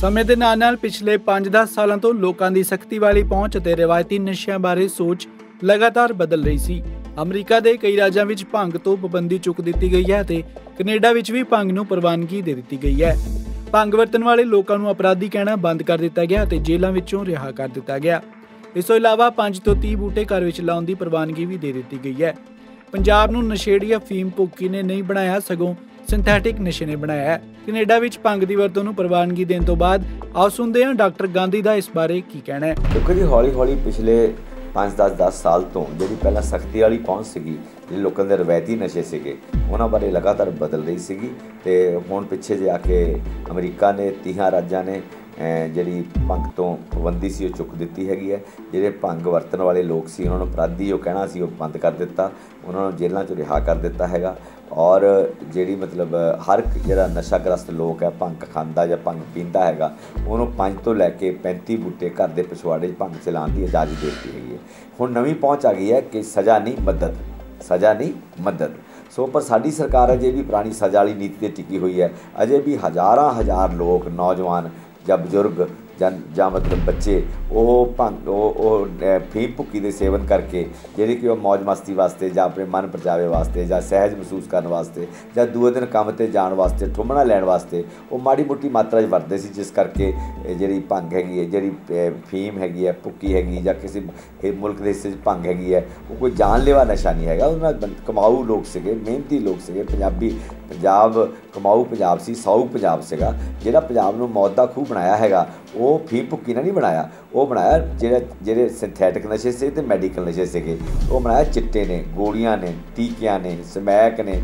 ਸਮੇਂ ਦੇ ਨਾਲ-ਨਾਲ ਪਿਛਲੇ 5-10 ਸਾਲਾਂ ਤੋਂ ਲੋਕਾਂ ਦੀ ਸਖਤੀ ਵਾਲੀ ਪਹੁੰਚ ਅਤੇ ਰਵਾਇਤੀ ਨਸ਼ਿਆਂ ਬਾਰੇ ਸੋਚ ਲਗਾਤਾਰ ਬਦਲ ਰਹੀ ਸੀ। ਅਮਰੀਕਾ ਦੇ ਕਈ ਰਾਜਾਂ ਵਿੱਚ ਭੰਗ ਤੋਂ ਪਾਬੰਦੀ ਚੁੱਕ ਦਿੱਤੀ ਗਈ ਹੈ ਤੇ ਕੈਨੇਡਾ ਵਿੱਚ ਵੀ ਭੰਗ ਨੂੰ ਪ੍ਰਵਾਨਗੀ ਦੇ ਦਿੱਤੀ ਗਈ ਹੈ। ਭੰਗ ਵਰਤਣ ਵਾਲੇ ਲੋਕਾਂ ਨੂੰ ਅਪਰਾਧੀ ਕਹਿਣਾ ਬੰਦ ਕਰ ਦਿੱਤਾ ਗਿਆ ਅਤੇ ਜੇਲ੍ਹਾਂ ਵਿੱਚੋਂ ਰਿਹਾ ਕਰ ਦਿੱਤਾ ਗਿਆ। ਇਸ ਤੋਂ ਇਲਾਵਾ 5 ਤੋਂ 30 ਬੂਟੇ ਘਰ ਵਿੱਚ ਲਾਉਣ ਦੀ ਪ੍ਰਵਾਨਗੀ ਵੀ ਦੇ ਦਿੱਤੀ ਗਈ ਹੈ। ਪੰਜਾਬ ਨੂੰ ਨਸ਼ੇੜੀ ਅਫੀਮ ਭੁੱਕੀ ਨੇ ਨਹੀਂ ਬਣਾਇਆ ਸਗੋਂ ਸਿੰਥੈਟਿਕ ਨਸ਼ੇ ਨੇ ਬਣਾਇਆ ਹੈ। ਕੈਨੇਡਾ ਵਿੱਚ ਭੰਗ ਦੀ ਵਰਤੋਂ ਨੂੰ ਪ੍ਰਵਾਨਗੀ ਦੇਣ ਤੋਂ ਬਾਅਦ ਆਓ ਸੁਣਦੇ ਹਾਂ ਡਾਕਟਰ ਗਾਂਧੀ ਦਾ ਇਸ ਬਾਰੇ ਕੀ ਕਹਿਣਾ ਹੈ। ਦੇਖੋ ਜੀ ਹੌਲੀ ਹੌਲੀ ਪਿਛਲੇ 5-10 10 ਸਾਲ ਤੋਂ ਜਿਹੜੀ ਪਹਿਲਾਂ ਸਖਤੀ ਵਾਲੀ ਪਹੁੰਚ ਸੀਗੀ, ਜਿਹੜੇ ਲੋਕਾਂ ਦੇ ਰਵਾਇਤੀ ਨਸ਼ੇ ਸੀਗੇ, ਉਹਨਾਂ ਬਾਰੇ ਲਗਾਤਾਰ ਬਦਲ ਰਹੀ ਸੀਗੀ ਤੇ ਹੁਣ ਪਿੱਛੇ ਜੇ ਆ ਕੇ ਅਮਰੀਕਾ ਨੇ 30 ਰਾਜਾਂ ਨੇ ਜਿਹੜੀ ਭੰਗ ਤੋਂ ਪਾਬੰਦੀ ਸੀ, ਉਹ ਚੁੱਕ ਦਿੱਤੀ ਹੈਗੀ ਹੈ। ਜਿਹੜੇ ਭੰਗ ਵਰਤਣ ਵਾਲੇ ਲੋਕ ਸੀ, ਉਹਨਾਂ ਨੂੰ ਅਪਰਾਧੀ ਉਹ ਕਹਿਣਾ ਸੀ, ਉਹ ਬੰਦ ਕਰ ਦਿੱਤਾ। ਉਹਨਾਂ ਨੂੰ ਜੇਲ੍ਹਾਂ 'ਚ ਰਿਹਾ ਕਰ ਦਿੱਤਾ ਹੈਗਾ। ਔਰ ਜਿਹੜੀ ਮਤਲਬ ਹਰ ਇੱਕ ਜਿਹੜਾ ਨਸ਼ਾਗ੍ਰਸਤ ਲੋਕ ਹੈ, ਭੰਗ ਖਾਂਦਾ ਜਾਂ ਭੰਗ ਪੀਂਦਾ ਹੈਗਾ, ਉਹਨੂੰ 5 ਤੋਂ ਲੈ ਕੇ 35 ਬੂਟੇ ਘਰ ਦੇ ਪਿਛਵਾੜੇ 'ਚ ਭੰਗ ਚਲਾਉਣ ਦੀ ਇਜਾਜ਼ਤ ਦੇ ਦਿੱਤੀ ਹੈਗੀ ਹੈ। ਹੁਣ ਨਵੀਂ ਪਹੁੰਚ ਆ ਗਈ ਹੈ ਕਿ ਸਜ਼ਾ ਨਹੀਂ, ਮਦਦ। ਸਜ਼ਾ ਨਹੀਂ, ਮਦਦ। ਸੋ ਪਰ ਸਾਡੀ ਸਰਕਾਰ ਅਜੇ ਵੀ ਪੁਰਾਣੀ ਸਜ਼ਾ ਵਾਲੀ ਨੀਤੀ ਤੇ ਟਿਕੀ ਹੋਈ ਹੈ। ਅਜੇ ਵੀ ਹਜ਼ਾਰਾਂ ਹਜ਼ਾਰ ਲੋਕ, ਨੌਜਵਾਨ ਜਾਂ ਬਜ਼ੁਰਗ ਜਾਂ ਜਾਂ ਮਤਲਬ ਬੱਚੇ, ਉਹ ਭੰਗ, ਉਹ ਉਹ ਫੀਮ ਭੁੱਕੀ ਦੇ ਸੇਵਨ ਕਰਕੇ ਜਿਹੜੀ ਕਿ ਉਹ ਮौज ਮਸਤੀ ਵਾਸਤੇ ਜਾਂ ਆਪਣੇ ਮਨ ਪਰਚਾਵੇ ਵਾਸਤੇ ਜਾਂ ਸਹਿਜ ਮਹਿਸੂਸ ਕਰਨ ਵਾਸਤੇ ਜਾਂ ਦੂਏ ਦਿਨ ਕੰਮ ਤੇ ਜਾਣ ਵਾਸਤੇ, ਠੁੰਮਣਾ ਲੈਣ ਵਾਸਤੇ, ਉਹ ਮਾੜੀ ਮੋਟੀ ਮਾਤਰਾ 'ਚ ਵਰਤਦੇ ਸੀ, ਜਿਸ ਕਰਕੇ ਜਿਹੜੀ ਭੰਗ ਹੈਗੀ ਹੈ, ਜਿਹੜੀ ਫੀਮ ਹੈਗੀ ਹੈ, ਭੁੱਕੀ ਹੈਗੀ ਜਾਂ ਕਿਸੇ ਮੁਲਕ ਦੇ ਹਿੱਸੇ 'ਚ ਭੰਗ ਹੈਗੀ ਹੈ, ਉਹ ਕੋਈ ਜਾਨਲੇਵਾ ਨਸ਼ਾ ਨਹੀਂ ਹੈਗਾ। ਉਹਨਾਂ ਕਮਾਊ ਲੋਕ ਸੀਗੇ, ਮਿਹਨਤੀ ਲੋਕ ਸੀਗੇ, ਪੰਜਾਬੀ, ਪੰਜਾਬ ਕਮਾਊ ਪੰਜਾਬ ਸੀ, ਸਾਊ ਪੰਜਾਬ ਸੀਗਾ, ਜਿਹੜਾ ਪੰਜਾਬ ਨੂੰ ਮੌਤ ਦਾ ਖੂਹ ਬਣਾਇਆ ਹੈਗਾ, ਉਹ ਉਹ ਫੀ ਭੁੱਕੀ ਨਾਲ ਨਹੀਂ ਬਣਾਇਆ। ਉਹ ਬਣਾਇਆ ਜਿਹੜੇ ਜਿਹੜੇ ਸਿੰਥੈਟਿਕ ਨਸ਼ੇ ਸੀ ਤੇ ਮੈਡੀਕਲ ਨਸ਼ੇ ਸੀਗੇ। ਉਹ ਬਣਾਇਆ ਚਿੱਟੇ ਨੇ, ਗੋਲੀਆਂ ਨੇ, ਟੀਕਿਆਂ ਨੇ, ਸਮੈਕ ਨੇ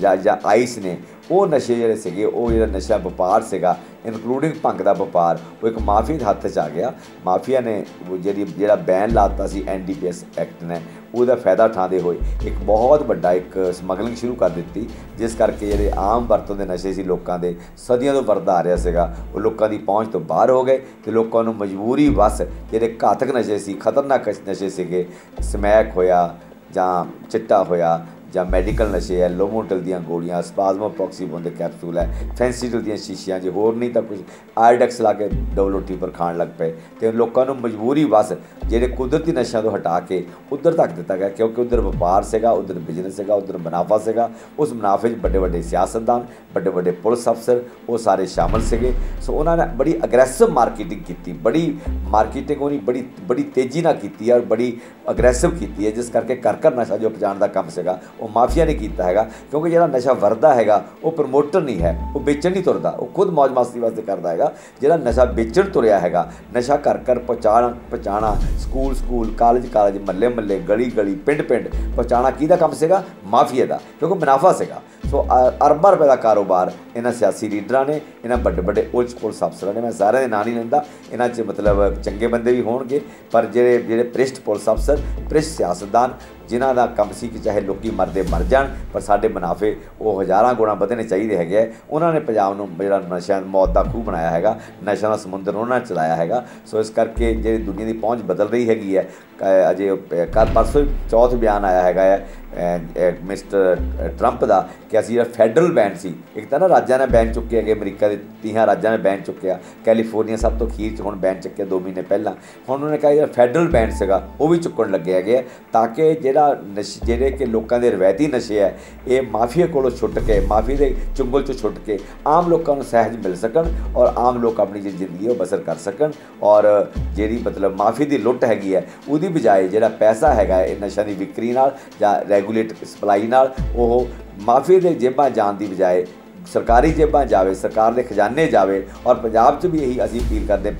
ਜਾਂ ਜਾਂ ਆਈਸ ਨੇ, ਉਹ ਨਸ਼ੇ ਜਿਹੜੇ ਸੀਗੇ, ਉਹ ਜਿਹੜਾ ਨਸ਼ਾ ਵਪਾਰ ਸੀਗਾ ਇਨਕਲੂਡਿੰਗ ਭੰਗ ਦਾ ਵਪਾਰ, ਉਹ ਇੱਕ ਮਾਫੀਆ ਦੇ ਹੱਥ 'ਚ ਆ ਗਿਆ। ਮਾਫੀਆ ਨੇ ਜਿਹੜੀ ਜਿਹੜਾ ਬੈਨ ਲਾਤਾ ਸੀ ਐਨਡੀਪੀਐਸ ਐਕਟ ਨੇ, ਉਹਦਾ ਫਾਇਦਾ ਉਠਾਉਂਦੇ ਹੋਏ। ਇੱਕ ਬਹੁਤ ਵੱਡਾ ਇੱਕ ਸਮਗਲਿੰਗ ਸ਼ੁਰੂ ਕਰ ਦਿੱਤੀ, ਜਿਸ ਕਰਕੇ ਜਿਹੜੇ ਆਮ ਵਰਤੋਂ ਦੇ ਨਸ਼ੇ ਸੀ ਲੋਕਾਂ ਦੇ ਸਦੀਆਂ ਤੋਂ ਵਰਦਾ ਆ ਰਿਹਾ ਸੀਗਾ। ਉਹ ਲੋਕਾਂ ਦੀ ਪਹੁੰਚ ਤੋਂ ਬਾਹਰ ਹੋ ਗਏ ਤੇ ਲੋਕਾਂ ਨੂੰ ਮਜਬੂਰੀ ਵਸ ਜਿਹੜੇ ਘਾਤਕ ਨਸ਼ੇ ਸੀ, ਖਤਰਨਾਕ ਨਸ਼ੇ ਸੀਗੇ, ਸਮੈਕ ਹੋਇਆ ਜਾਂ ਚਿੱਟਾ ਹੋਇਆ ਜਾਂ ਮੈਡੀਕਲ ਨਸ਼ੇ ਹੈ, ਲੋਮੋਟਲ ਦੀਆਂ ਗੋਲੀਆਂ ਸਪਾਜ਼ਮੋਪ੍ਰੋਕਸੀਬੋਨ ਦੇ ਕੈਪਸੂਲ ਹੈ, ਫੈਂਸੀਡਲ ਦੀਆਂ ਸ਼ੀਸ਼ੀਆਂ, ਜੇ ਹੋਰ ਨਹੀਂ ਤਾਂ ਕੁਝ ਆਇਡੈਕਸ ਲਾ ਕੇ ਡਬਲੋਟੀ ਪਰ ਖਾਣ ਲੱਗ ਪਏ। ਤੇ ਲੋਕਾਂ ਨੂੰ ਮਜਬੂਰੀ ਵਸ, ਜਿਹੜੇ ਕੁਦਰਤੀ ਨਸ਼ਿਆਂ ਤੋਂ ਹਟਾ ਕੇ ਉਧਰ ਤੱਕ ਦਿੱਤਾ ਗਿਆ, ਕਿਉਂਕਿ ਉਧਰ ਵਪਾਰ ਸੀਗਾ, ਉਧਰ ਬਿਜ਼ਨਸ ਸੀਗਾ, ਉਧਰ ਮੁਨਾਫਾ ਸੀਗਾ, ਉਸ ਮੁਨਾਫੇ 'ਚ ਵੱਡੇ ਵੱਡੇ ਸਿਆਸਤਦਾਨ, ਵੱਡੇ ਵੱਡੇ ਪੁਲਿਸ ਅਫਸਰ, ਉਹ ਸਾਰੇ ਸ਼ਾਮਲ ਸੀਗੇ। ਸੋ ਉਹਨਾਂ ਨੇ ਬੜੀ ਅਗਰੈਸਿਵ ਮਾਰਕੀਟਿੰਗ ਕੀਤੀ, ਬੜੀ ਮਾਰਕੀਟਿੰਗ ਉਹਨੀ ਬੜੀ ਬੜੀ ਤੇਜ਼ੀ ਨਾਲ ਕੀਤੀ ਹੈ ਔਰ ਬੜੀ ਅਗਰੈਸਿਵ ਕੀਤੀ ਹੈ, ਜਿਸ ਕਰਕੇ ਕਰ ਕਰ ਨਸ਼ਾ ਜੋ ਪਛਾਣ ਦਾ ਕੰਮ ਸੀਗਾ ਉਹ ਮਾਫੀਆ ਨੇ ਕੀਤਾ ਹੈਗਾ, ਕਿਉਂਕਿ ਜਿਹੜਾ ਨਸ਼ਾ ਵਰਦਾ ਹੈਗਾ, ਉਹ ਪ੍ਰਮੋਟਰ ਨਹੀਂ ਹੈ, ਉਹ ਵੇਚਣ ਨਹੀਂ ਤੁਰਦਾ, ਉਹ ਖੁਦ ਮੌਜ ਮਸਤੀ ਵਾਸਤੇ ਕਰਦਾ ਹੈਗਾ। ਜਿਹੜਾ ਨਸ਼ਾ ਵੇਚਣ ਤੁਰਿਆ ਹੈਗਾ, ਨਸ਼ਾ ਘਰ ਘਰ ਪਹੁੰਚਾਣਾ ਪਹੁੰਚਾਣਾ ਸਕੂਲ ਸਕੂਲ ਕਾਲਜ ਕਾਲਜ ਮੱਲੇ ਮੱਲੇ, ਗਲੀ ਗਲੀ, ਪਿੰਡ ਪਿੰਡ, ਪਹੁੰਚਾਣਾ ਕਿਹਦਾ ਕੰਮ ਸੀਗਾ? ਮਾਫੀਆ ਦਾ, ਕਿਉਂਕਿ ਮੁਨਾਫਾ ਸੀਗਾ। ਸੋ ਅਰਬਾਂ ਰੁਪਏ ਦਾ ਕਾਰੋਬਾਰ ਇਹਨਾਂ ਸਿਆਸੀ ਲੀਡਰਾਂ ਨੇ, ਇਹਨਾਂ ਵੱਡੇ ਵੱਡੇ ਉਲਚ ਪੁਲਿਸ ਅਫਸਰਾਂ ਨੇ, ਮੈਂ ਸਾਰਿਆਂ ਦੇ ਨਾਂ ਨਹੀਂ ਲੈਂਦਾ, ਇਹਨਾਂ 'ਚ ਮਤਲਬ ਚੰਗੇ ਬੰਦੇ ਵੀ ਹੋਣਗੇ, ਪਰ ਜਿਹੜੇ ਜਿਹੜੇ ਪ੍ਰਿਸ਼ਟ ਪੁਲਿਸ ਅਫਸਰ ਪ੍ਰਿਸ਼ਟ ਸਿਆਸਤਦਾਨ ਜਿਨ੍ਹਾਂ ਦਾ ਕੰਮ ਸੀ ਕਿ ਚਾਹੇ ਲੋਕੀ ਮਰਦੇ ਮਰ ਜਾਣ, ਪਰ ਸਾਡੇ ਮੁਨਾਫੇ ਉਹ ਹਜ਼ਾਰਾਂ ਗੁਣਾ ਵਧਣੇ ਚਾਹੀਦੇ ਹੈਗੇ ਆ। ਉਹਨਾਂ ਨੇ ਪੰਜਾਬ ਨੂੰ ਜਿਹੜਾ ਨਸ਼ਿਆਂ ਮੌਤ ਦਾ ਖੂਹ ਬਣਾਇਆ ਹੈਗਾ, ਨਸ਼ਿਆਂ ਦਾ ਸਮੁੰਦਰ ਉਹਨਾਂ ਨੇ ਚਲਾਇਆ ਹੈਗਾ ਸੋ ਇਸ ਕਰਕੇ ਜਿਹੜੀ ਦੁਨੀਆ ਦੀ ਪਹੁੰਚ ਬਦਲ ਰਹੀ ਹੈਗੀ ਹੈ, ਕ- ਅਜੇ ਕੱਲ ਪਰਸੋਂ ਹੀ ਚੌਥ ਬਿਆਨ ਆਇਆ ਹੈਗਾ ਹੈ ਮਿਸਟਰ ਟਰੰਪ ਦਾ ਕਿ ਅਸੀਂ ਜਿਹੜਾ ਫੈਡਰਲ ਬੈਨ ਸੀ, ਇੱਕ ਤਾਂ ਨਾ ਰਾਜਾਂ ਨੇ ਬੈਨ ਚੁੱਕਿਆ ਹੈਗੇ, ਅਮਰੀਕਾ ਦੇ 30 ਰਾਜਾਂ ਨੇ ਬੈਨ ਚੁੱਕਿਆ, ਕੈਲੀਫੋਰਨੀਆ ਸਭ ਤੋਂ ਖੀਰ 'ਚ ਹੁਣ ਬੈਨ ਚੁੱਕਿਆ 2 ਮਹੀਨੇ ਪਹਿਲਾਂ ਹੁਣ ਉਹਨਾਂ ਨੇ ਕਿਹਾ ਜਿਹੜਾ ਫੈਡਰਲ ਬੈਨ ਸੀਗਾ, ਉਹ ਵੀ ਚੁੱਕਣ ਲੱਗੇ ਹੈਗੇ ਆ, ਤਾਂ ਕਿ ਜਿਹੜਾ ਨਸ਼ ਜਿਹੜੇ ਕਿ ਲੋਕਾਂ ਦੇ ਰਵਾਇਤੀ ਨਸ਼ੇ ਹੈ, ਇਹ ਮਾਫੀਆ ਕੋਲੋਂ ਛੁੱਟ ਕੇ, ਮਾਫੀ ਦੇ ਚੁੰਗਲ 'ਚੋਂ ਛੁੱਟ ਕੇ ਆਮ ਲੋਕਾਂ ਨੂੰ ਸਹਿਜ ਮਿਲ ਸਕਣ ਔਰ ਆਮ ਲੋਕ ਆਪਣੀ ਜਿਹੜੀ ਜ਼ਿੰਦਗੀ ਉਹ ਬਸਰ ਕਰ ਸਕਣ ਔਰ ਜਿਹੜੀ ਮਤਲਬ ਮਾਫੀ ਦੀ ਲੁੱਟ ਹੈਗੀ ਹੈ, ਉਹਦੀ ਬਜਾਏ ਜਿਹੜਾ ਪੈਸਾ ਹੈਗਾ ਇਹ ਨਸ਼ਿਆਂ ਦੀ ਵਿਕਰੀ ਨਾਲ ਜਾਂ ਰੈਗੂਲੇਟ ਸਪਲਾਈ ਨਾਲ ਉਹ ਮਾਫੀ ਦੇ ਜੇਬਾਂ ਜਾਣ ਦੀ ਬਜਾਏ ਸਰਕਾਰੀ ਜੇਬਾਂ ਜਾਵੇ, ਸਰਕਾਰ ਦੇ ਖਜ਼ਾਨੇ ਜਾਵੇ ਔਰ ਪੰਜਾਬ 'ਚ ਵੀ ਇਹੀ ਅਸੀਂ ਅਪੀਲ ਕਰਦੇ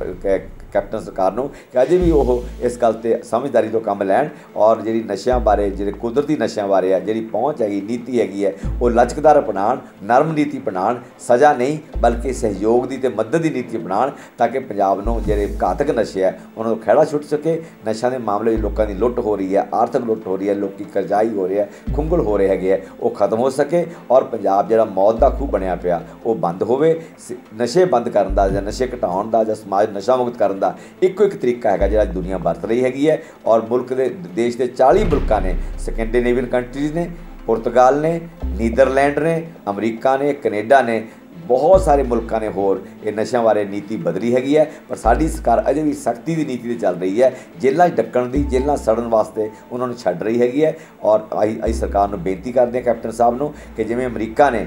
ਕੈਪਟਨ ਸਰਕਾਰ ਨੂੰ ਕਿ ਅਜੇ ਵੀ ਉਹ ਇਸ ਗੱਲ ਤੇ ਸਮਝਦਾਰੀ ਤੋਂ ਕੰਮ ਲੈਣ ਔਰ ਜਿਹੜੀ ਨਸ਼ਿਆਂ ਬਾਰੇ, ਜਿਹੜੇ ਕੁਦਰਤੀ ਨਸ਼ਿਆਂ ਬਾਰੇ ਆ, ਜਿਹੜੀ ਪਹੁੰਚ ਹੈਗੀ, ਨੀਤੀ ਹੈਗੀ ਹੈ, ਉਹ ਲਚਕਦਾਰ ਅਪਣਾਉਣ, ਨਰਮ ਨੀਤੀ ਅਪਣਾਉਣ, ਸਜ਼ਾ ਨਹੀਂ ਬਲਕਿ ਸਹਿਯੋਗ ਦੀ ਤੇ ਮਦਦ ਦੀ ਨੀਤੀ ਅਪਣਾਉਣ ਤਾਂ ਕਿ ਪੰਜਾਬ ਨੂੰ ਜਿਹੜੇ ਘਾਤਕ ਨਸ਼ੇ ਹੈ, ਉਹਨਾਂ ਨੂੰ ਖਹਿੜਾ ਛੁੱਟ ਸਕੇ। ਨਸ਼ਿਆਂ ਦੇ ਮਾਮਲੇ 'ਚ ਲੋਕਾਂ ਦੀ ਲੁੱਟ ਹੋ ਰਹੀ ਹੈ, ਆਰਥਿਕ ਲੁੱਟ ਹੋ ਰਹੀ ਹੈ, ਲੋਕੀ ਕਰਜ਼ਾਈ ਹੋ ਰਿਹਾ ਖੁੰਗਲ ਹੋ ਰਹੇ ਹੈਗੇ ਹੈ, ਉਹ ਖਤਮ ਹੋ ਸਕੇ ਔਰ ਪੰਜਾਬ ਜਿਹੜਾ ਮੌਤ ਦਾ ਖੂਹ ਬਣਿਆ ਪਿਆ, ਉਹ ਬੰਦ ਹੋਵੇ। ਸ- ਨਸ਼ੇ ਬੰਦ ਕਰਨ ਦਾ ਜਾਂ ਨਸ਼ੇ ਘਟਾਉਣ ਦਾ ਜਾਂ ਸਮਾਜ ਨਸ਼ਾ ਮੁਕਤ ਕਰਨ ਦਾ ਇੱਕੋ ਇੱਕ ਤਰੀਕਾ ਹੈਗਾ ਜਿਹੜਾ ਦੁਨੀਆ ਵਰਤ ਰਹੀ ਹੈਗੀ ਹੈ ਔਰ ਮੁਲਕ ਦੇ ਦੇਸ਼ ਦੇ 40 ਮੁਲਕਾਂ ਨੇ, ਸਕੈਂਡੀਨੇਵੀਅਨ ਕੰਟਰੀਜ਼ ਨੇ, ਪੁਰਤਗਾਲ ਨੇ, ਨੀਦਰਲੈਂਡ ਨੇ, ਅਮਰੀਕਾ ਨੇ, ਕੈਨੇਡਾ ਨੇ ਬਹੁਤ ਸਾਰੇ ਮੁਲਕਾਂ ਨੇ ਹੋਰ ਇਹ ਨਸ਼ਿਆਂ ਬਾਰੇ ਨੀਤੀ ਬਦਲੀ ਹੈਗੀ ਹੈ ਪਰ ਸਾਡੀ ਸਰਕਾਰ ਅਜੇ ਵੀ ਸਖਤੀ ਦੀ ਨੀਤੀ ਤੇ ਚੱਲ ਰਹੀ ਹੈ। ਜੇਲ੍ਹਾਂ ਡੱਕਣ ਦੀ ਜੇਲ੍ਹਾਂ ਸੜਨ ਵਾਸਤੇ ਉਹਨਾਂ ਨੂੰ ਛੱਡ ਰਹੀ ਹੈਗੀ ਹੈ ਔਰ ਅਸੀਂ ਅਸੀਂ ਸਰਕਾਰ ਨੂੰ ਬੇਨਤੀ ਕਰਦੇ ਹਾਂ ਕੈਪਟਨ ਸਾਹਿਬ ਨੂੰ ਕਿ ਜਿਵੇਂ ਅਮਰੀਕਾ ਨੇ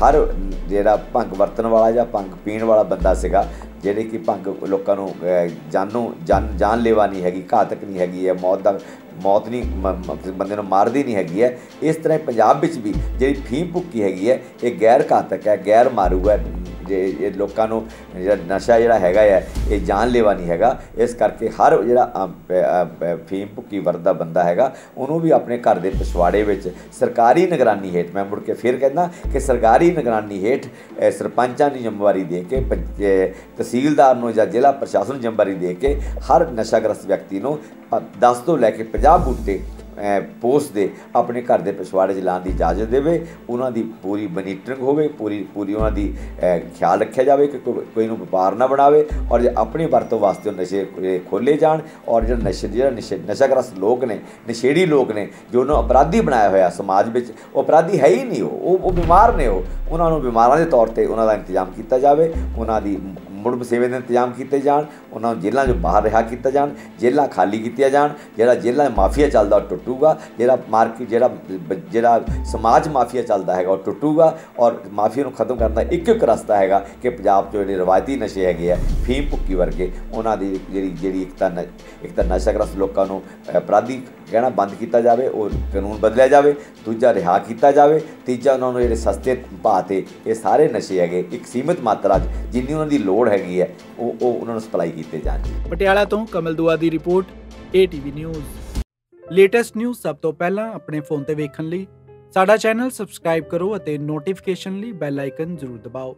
ਹਰ ਜਿਹੜਾ ਭੰਗ ਵਰਤਣ ਵਾਲਾ ਜਾਂ ਭੰਗ ਪੀਣ ਵਾਲਾ ਬੰਦਾ ਸੀਗਾ ਜਿਹੜੇ ਕਿ ਭੰਗ ਲੋਕਾਂ ਨੂੰ ਅ, ਜਾਨੋਂ ਜਾਨ ਜਾਨਲੇਵਾ ਨਹੀਂ ਹੈਗੀ ਘਾਤਕ ਨਹੀਂ ਹੈਗੀ ਹੈ ਮੌਤ ਦਾ ਮੌਤ ਨਹੀਂ, ਮ- ਮ- ਬੰਦੇ ਨੂੰ ਮਾਰਦੀ ਨਹੀਂ ਹੈਗੀ ਹੈ। ਇਸ ਤਰ੍ਹਾਂ ਹੀ ਪੰਜਾਬ ਵਿੱਚ ਵੀ ਜਿਹੜੀ ਫੀਮ ਭੁੱਕੀ ਹੈਗੀ ਹੈ, ਇਹ ਗੈਰ ਘਾਤਕ ਹੈ, ਗੈਰ ਮਾਰੂ ਹੈ। ਜੇ ਇਹ ਲੋਕਾਂ ਨੂੰ ਜਿਹੜਾ ਨਸ਼ਾ ਜਿਹੜਾ ਹੈਗਾ ਆ, ਇਹ ਜਾਨਲੇਵਾ ਨਹੀਂ ਹੈਗਾ। ਇਸ ਕਰਕੇ ਹਰ ਜਿਹੜਾ ਫੀਮ ਭੁੱਕੀ ਵਰਦਾ ਬੰਦਾ ਹੈਗਾ, ਉਹਨੂੰ ਵੀ ਆਪਣੇ ਘਰ ਦੇ ਪਿਛਵਾੜੇ ਵਿੱਚ ਸਰਕਾਰੀ ਨਿਗਰਾਨੀ ਹੇਠ, ਮੈਂ ਮੁੜ ਕੇ ਫਿਰ ਕਹਿੰਦਾ ਕਿ ਸਰਕਾਰੀ ਨਿਗਰਾਨੀ ਹੇਠ ਸਰਪੰਚਾਂ ਦੀ ਜ਼ਿੰਮੇਵਾਰੀ ਦੇ ਕੇ ਪੰਚ- ਤਹਿਸੀਲਦਾਰ ਨੂੰ ਜਾਂ ਜ਼ਿਲ੍ਹਾ ਪ੍ਰਸ਼ਾਸਨ ਨੂੰ ਜ਼ਿੰਮੇਵਾਰੀ ਦੇ ਕੇ ਹਰ ਨਸ਼ਾਗ੍ਰਸਤ ਵਿਅਕਤੀ ਨੂੰ 10 ਤੋਂ ਲੈ ਕੇ 50 ਬੂਟੇ ਪੋਸਟ ਦੇ ਆਪਣੇ ਘਰ ਦੇ ਪਿਛਵਾੜੇ 'ਚ ਲਾਉਣ ਦੀ ਇਜਾਜ਼ਤ ਦੇਵੇ ਉਹਨਾਂ ਦੀ ਪੂਰੀ ਮਨੀਟਰਿੰਗ ਹੋਵੇ ਪੂਰੀ ਪੂਰੀ ਉਹਨਾਂ ਦੀ ਖਿਆਲ ਰੱਖਿਆ ਜਾਵੇ ਕਿ ਕੋਈ ਨੂੰ ਵਪਾਰ ਨਾ ਬਣਾਵੇ ਔਰ ਜੇ ਆਪਣੀ ਵਰਤੋਂ ਵਾਸਤੇ ਉਹ ਨਸ਼ੇ ਅ, ਖੋਲੇ ਜਾਣ ਔਰ ਜਿਹੜਾ ਨਸ਼ੇ ਜਿਹੜਾ ਨਸ਼ੇ ਨਸ਼ਾਗ੍ਰਸਤ ਲੋਕ ਨੇ ਨਸ਼ੇੜੀ ਲੋਕ ਨੇ ਜੋ ਉਹਨੂੰ ਅਪਰਾਧੀ ਬਣਾਇਆ ਹੋਇਆ ਸਮਾਜ ਵਿੱਚ ਉਹ ਅਪਰਾਧੀ ਹੈ ਹੀ ਨਹੀਂ ਉਹ ਉਹ- ਬਿਮਾਰ ਨੇ ਉਹ ਉਹਨਾਂ ਨੂੰ ਬਿਮਾਰਾਂ ਦੇ ਤੌਰ ਤੇ ਉਹਨਾਂ ਦਾ ਇੰਤਜ਼ਾਮ ਕੀਤਾ ਜਾਵੇ ਉਹਨਾਂ ਦੀ ਮੁੜ ਸੇਵੇ ਦੇ ਇੰਤਜ਼ਾਮ ਕੀਤੇ ਜਾਣ ਉਹਨਾਂ ਨੂੰ ਜੇਲ੍ਹਾਂ 'ਚੋਂ ਬਾਹਰ ਰਿਹਾ ਕੀਤਾ ਜਾਣ, ਜੇਲ੍ਹਾਂ ਖਾਲੀ ਕੀਤੀਆਂ ਜਾਣ, ਜਿਹੜਾ ਜੇਲ੍ਹਾਂ 'ਚ ਮਾਫੀਆ ਚੱਲਦਾ ਉਹ ਟੁੱਟੂਗਾ, ਜਿਹੜਾ ਮਾਰਕੀਟ ਜਿਹੜਾ ਜਿਹੜਾ ਸਮਾਜ ਮਾਫੀਆ ਚੱਲਦਾ ਹੈਗਾ ਉਹ ਟੁੱਟੂਗਾ ਔਰ ਮਾਫੀਆ ਨੂੰ ਖਤਮ ਕਰਨ ਦਾ ਇੱਕ ਇੱਕ ਰਸਤਾ ਹੈਗਾ ਕਿ ਪੰਜਾਬ 'ਚ ਜਿਹੜੇ ਰਵਾਇਤੀ ਨਸ਼ੇ ਹੈਗੇ ਆ, ਫੀਮ ਭੁੱਕੀ ਵਰਗੇ ਉਹਨਾਂ ਦੀ ਜਿਹੜੀ ਜਿਹੜੀ ਇੱਕ ਤਾਂ ਨ- ਇੱਕ ਤਾਂ ਨਸ਼ਾਗ੍ਰਸਤ ਲੋਕਾਂ ਨੂੰ ਅਪਰਾਧੀ ਕਹਿਣਾ ਬੰਦ ਕੀਤਾ ਜਾਵੇ, ਉਹ ਕਾਨੂੰਨ ਬਦਲਿਆ ਜਾਵੇ, ਦੂਜਾ ਰਿਹਾ ਕੀਤਾ ਜਾਵੇ, ਤੀਜਾ ਉਹਨਾਂ ਨੂੰ ਜਿਹੜੇ ਸਸਤੇ ਭਾਅ ਤੇ ਇਹ ਸਾਰੇ ਨਸ਼ੇ ਹੈਗੇ, ਇੱਕ ਸੀਮਿਤ ਮਾਤਰਾ 'ਚ ਜਿੰਨੀ ਉਹਨਾਂ ਦੀ ਲੋੜ ਹੈਗੀ ਹੈ, ਉਹ ਉਹ ਉਹਨਾਂ ਨੂੰ ਸਪਲਾਈ ਕੀਤੇ ਜਾਣ ਪਟਿਆਲਾ ਤੋਂ ਕਮਲ ਦੁਆ ਦੀ report ATV news latest news ਸਭ ਤੋਂ ਪਹਿਲਾਂ ਆਪਣੇ ਫੋਨ ਤੇ ਵੇਖਣ ਲਈ, ਸਾਡਾ ਚੈਨਲ ਸਬਸਕ੍ਰਾਈਬ ਕਰੋ ਅਤੇ ਨੋਟੀਫਿਕੇਸ਼ਨ ਲਈ ਬੈਲ ਆਈਕਨ ਜ਼ਰੂਰ ਦਬਾਓ।